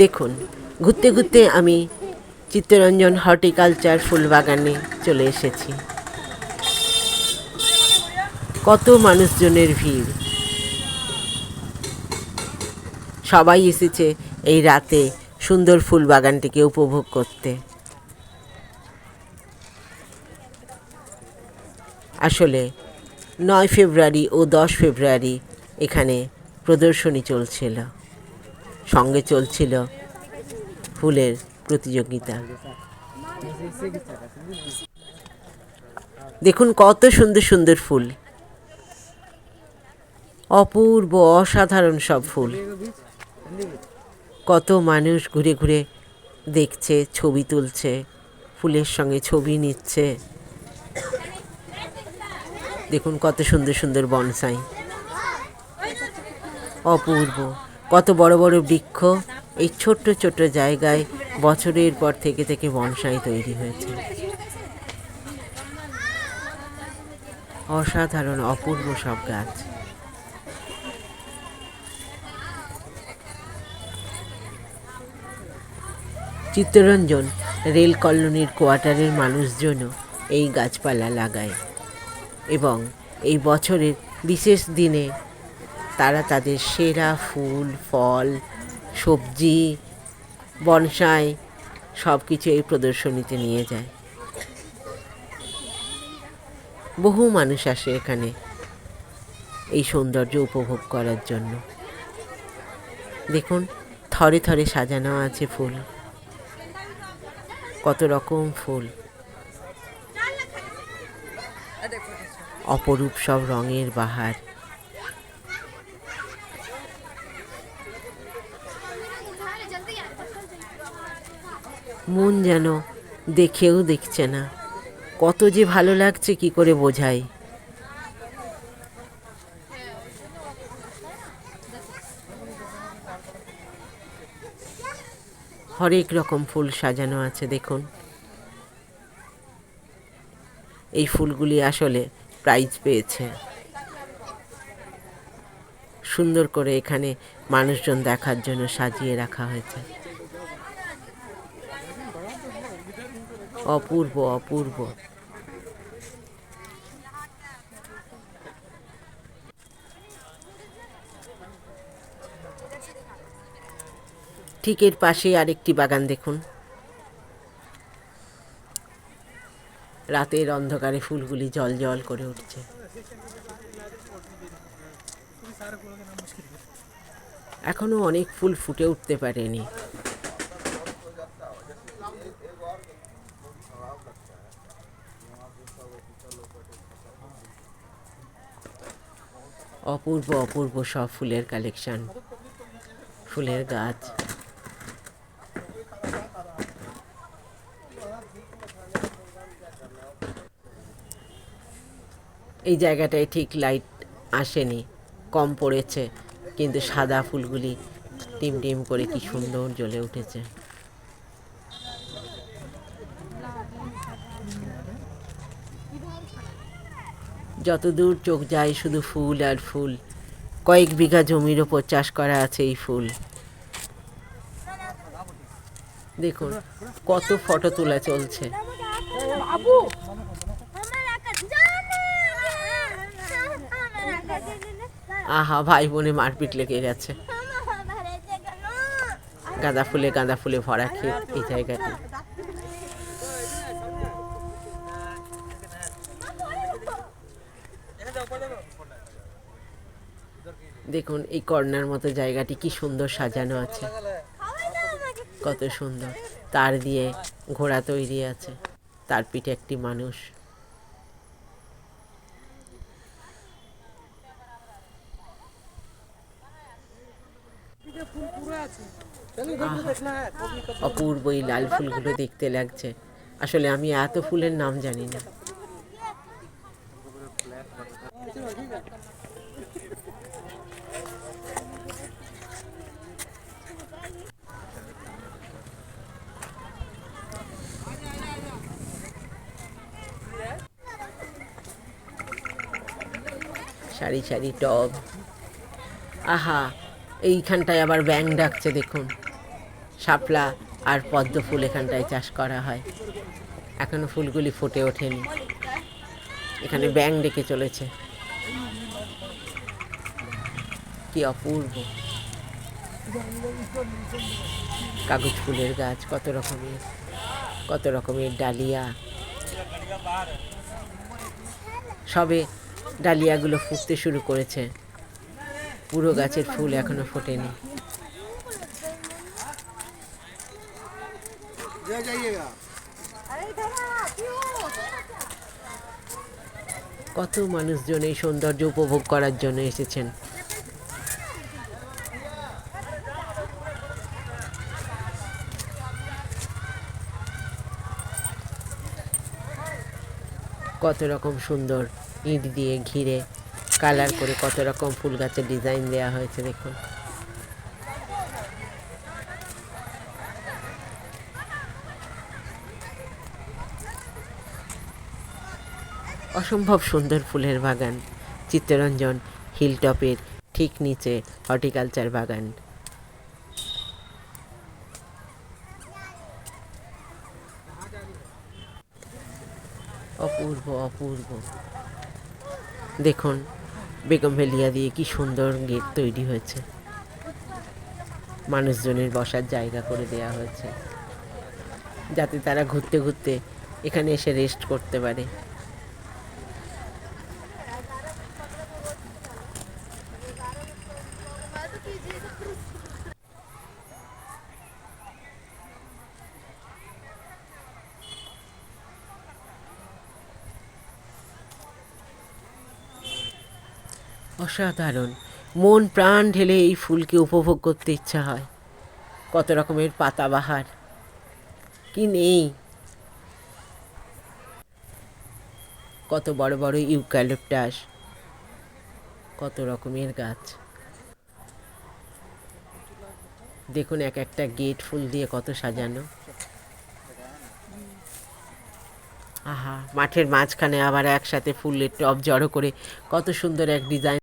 দেখুন, ঘুরতে ঘুরতে আমি চিত্তরঞ্জন হর্টিকালচার ফুলবাগানে চলে এসেছি। কত মানুষজনের ভিড়। সবাই এসেছে এই রাতে সুন্দর ফুল বাগানটিকে উপভোগ করতে। আসলে নয় ফেব্রুয়ারি ও দশ ফেব্রুয়ারি এখানে প্রদর্শনী চলছিল। সঙ্গে চলছিল ফুলের প্রতিযোগিতা। দেখুন কত সুন্দর সুন্দর ফুল। অপূর্ব, অসাধারণ সব ফুল। কত মানুষ ঘুরে ঘুরে দেখছে, ছবি তুলছে, ফুলের সঙ্গে ছবি নিচ্ছে। দেখুন কত সুন্দর সুন্দর বনসাই। অপূর্ব। কত বড় বড় বৃক্ষ এই ছোট্ট ছোট্ট জায়গায় বছরের পর থেকে থেকে বনসাই তৈরি হয়েছে। অসাধারণ, অপূর্ব সব গাছ। চিত্তরঞ্জন রেল কলোনির কোয়ার্টারের মানুষজনও এই গাছপালা লাগায় এবং এই বছরের বিশেষ দিনে তারা তাদের সেরা ফুল, ফল, সবজি, বনসাই সব কিছু এই প্রদর্শনীতে নিয়ে যায়। বহু মানুষ আসে এখানে এই সৌন্দর্য উপভোগ করার জন্য। দেখুন, থরে থরে সাজানো আছে ফুল। কত রকম ফুল। অপরূপ সব রঙের বাহার। মন যেন দেখেও দেখছে না। কত যে ভালো লাগছে, কি করে বোঝাই? হরেক রকম ফুল সাজানো আছে, দেখুন। এই ফুলগুলি আসলে প্রাইজ পেয়েছে। সুন্দর করে এখানে মানুষজন দেখার জন্য সাজিয়ে রাখা হয়েছে। অপূর্ব অপূর্ব। ঠিক এর পাশেই আরেকটি বাগান দেখুন। রাতের অন্ধকারে ফুলগুলি জল জল করে উঠছে। এখনও অনেক ফুল ফুটে উঠতে পারেনি। অপূর্ব অপূর্ব সব ফুলের কালেকশন ফুলের গাছ। এই জায়গাটায় ঠিক লাইট আসেনি। কম পড়েছে, কিন্তু সাদা ফুলগুলি টিম টিম করে কি সুন্দর জ্বলে উঠেছে। যত দূর চোখ যায় শুধু ফুল আর ফুল। কয়েক বিঘা জমির ওপর চাষ করা আছে এই ফুল। দেখুন কত ফটো তোলা চলছে। আহা ভাই বোনে মারপিট লেগে গেছে। গাঁদা ফুলে গাঁদা ফুলে ভরা খেয়ে এই জায়গাটি। দেখুন, এই কর্নার মতো জায়গাটি কি সুন্দর সাজানো আছে। কত সুন্দর। তার দিয়ে ঘোড়া তৈরি আছে। তার পিঠে একটি মানুষ। অপূর্ব এই লাল ফুলগুলো দেখতে লাগছে। আসলে আমি এত ফুলের নাম জানি না। সারি সারি টব আহা, এইখানটায় আবার ব্যাং ডাকছে, দেখুন। শাপলা আর পদ্ম ফুল এখানটায় চাষ করা হয়। এখনও ফুলগুলি ফুটে ওঠেনি। এখানে ব্যাং ডেকে চলেছে। কি অপূর্ব। কাগজ ফুলের গাছ, কত রকমের কত রকমের ডালিয়া। সবে ডালিয়াগুলো ফুটতে শুরু করেছে। পুরো গাছের ফুল এখনও ফোটেনি। কত মানুষজন এই সৌন্দর্য উপভোগ করার জন্য এসেছেন। কত রকম সুন্দর। ইট দিয়ে ঘিরে কালার করে কত রকম ফুল গাছের ডিজাইন দেওয়া হয়েছে, দেখুন। অসম্ভব সুন্দর ফুলের বাগান, চিত্তরঞ্জন হিলটপের ঠিক নিচে হর্টিকালচার বাগান। অপূর্ব অপূর্ব। দেখুন, বেগম ভেলিয়া দিয়ে কি সুন্দর গেট তৈরি হয়েছে। মানুষজনের বসার জায়গা করে দেয়া হয়েছে। যাতে তারা ঘুরতে ঘুরতে এখানে এসে রেস্ট করতে পারে। অসাধারণ। মন প্রাণ ঢেলে এই ফুলকে উপভোগ করতে ইচ্ছা হয়। কত রকমের পাতাবাহার। কি নেই? কত বড় বড় ইউক্যালিপটাস। কত রকমের গাছ। দেখুন এক একটা গেট ফুল দিয়ে কত সাজানো। আহা, মাঠের মাঝখানে আবার একসাথে ফুলের টব জড়ো করে কত সুন্দর এক ডিজাইন।